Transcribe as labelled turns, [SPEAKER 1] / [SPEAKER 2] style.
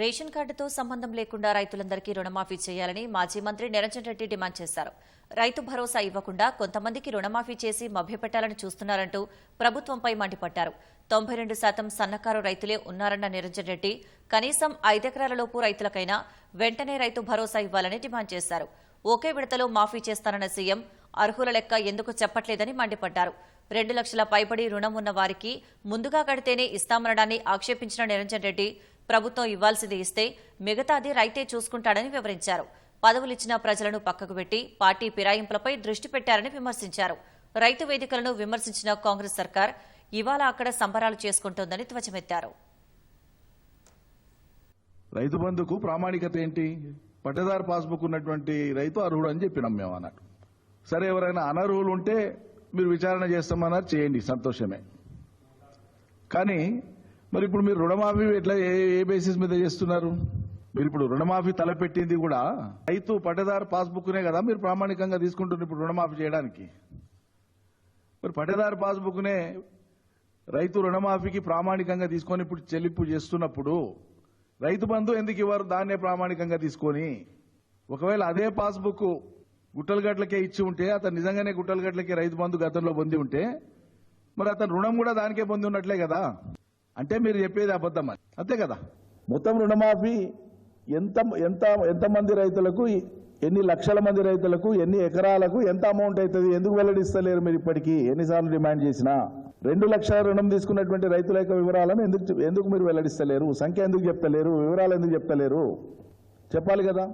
[SPEAKER 1] Ration కార్డుతో సంబంధం లేకుండా రైతులందరికీ రుణమాఫీ చేయాలని మాజీ మంత్రి నిరంజన్ రెడ్డి డిమాండ్ చేశారు. రైతు భరోసా ఇవ్వకుండా కొంతమందికి రుణమాఫీ చేసి మభ్యపెట్టాలని చూస్తున్నారంటూ ప్రభుత్వంపై మండిపడ్డారు. తొంభై రెండు శాతం సన్నకారు రైతులే ఉన్నారన్న నిరంజన్ రెడ్డి కనీసం ఐదెకరాలలోపు రైతులకైనా వెంటనే రైతు భరోసా ఇవ్వాలని డిమాండ్ చేశారు. ఒకే విడతలో మాఫీ చేస్తానన్న సీఎం అర్హుల లెక్క ఎందుకు చెప్పట్లేదని మండిపడ్డారు. రెండు లక్షల పైబడి రుణం ఉన్న వారికి ముందుగా కడితేనే ఇస్తామనడాన్ని ఆక్షేపించిన నిరంజన్ రెడ్డి ప్రభుత్వం ఇవ్వాల్సింది ఇస్తే మిగతాది రైతే చూసుకుంటాడని వివరించారు. పదవులిచ్చిన ప్రజలను పక్కకు పెట్టి పార్టీ ఫిరాయింపులపై దృష్టి పెట్టారని విమర్శించారు. రైతు వేదికలను విమర్శించిన కాంగ్రెస్ సర్కార్ ఇవాళ అక్కడ సంబరాలు చేసుకుంటోందని ధ్వజమెత్తారు.
[SPEAKER 2] రైతు బంధుకు ప్రామాణికత ఏంటి? పట్టదారు పాస్బుక్ ఉన్నటువంటి రైతు అర్హుడు అని చెప్పినాం మేము అన్నట్టు సరే ఎవరైనా అనర్హులు ఉంటే మీరు విచారణ చేస్తామన్నారు చేయండి సంతోషమే. కానీ మరి ఇప్పుడు మీరు రుణమాఫీ ఎట్లా ఏ ఏ బేసిస్ మీద చేస్తున్నారు? మీరు ఇప్పుడు రుణమాఫీ తలపెట్టింది కూడా రైతు పట్టదారు పాస్బుక్నే కదా మీరు ప్రామాణికంగా తీసుకుంటున్నారు ఇప్పుడు రుణమాఫీ చేయడానికి. మరి పట్టదారు పాస్బుక్నే రైతు రుణమాఫీకి ప్రామాణికంగా తీసుకొని ఇప్పుడు చెల్లింపు చేస్తున్నప్పుడు రైతు బంధు ఎందుకు ఇవ్వరు? దాన్నే ప్రామాణికంగా తీసుకొని. ఒకవేళ అదే పాస్బుక్ గుట్టలగట్లకే ఇచ్చి ఉంటే అతను నిజంగానే గుట్టలగట్లకే రైతు బంధు గతంలో పొంది ఉంటే మరి అతను రుణం కూడా దానికే పొంది ఉన్నట్లే కదా. అంటే మీరు చెప్పేది అబద్ధం అని అంతే కదా? మొత్తం రుణమాఫీ ఎంత ఎంత ఎంతమంది రైతులకు ఎన్ని లక్షల మంది రైతులకు ఎన్ని ఎకరాలకు ఎంత అమౌంట్ అవుతుంది? ఎందుకు వెల్లడిస్తలేరు మీరు ఇప్పటికీ? ఎన్నిసార్లు డిమాండ్ చేసినా? రెండు లక్షల రుణం తీసుకున్నటువంటి రైతుల యొక్క వివరాలను ఎందుకు ఎందుకు మీరు వెల్లడిస్తలేరు? సంఖ్య ఎందుకు చెప్తలేరు? వివరాలు ఎందుకు చెప్తలేరు? చెప్పాలి కదా?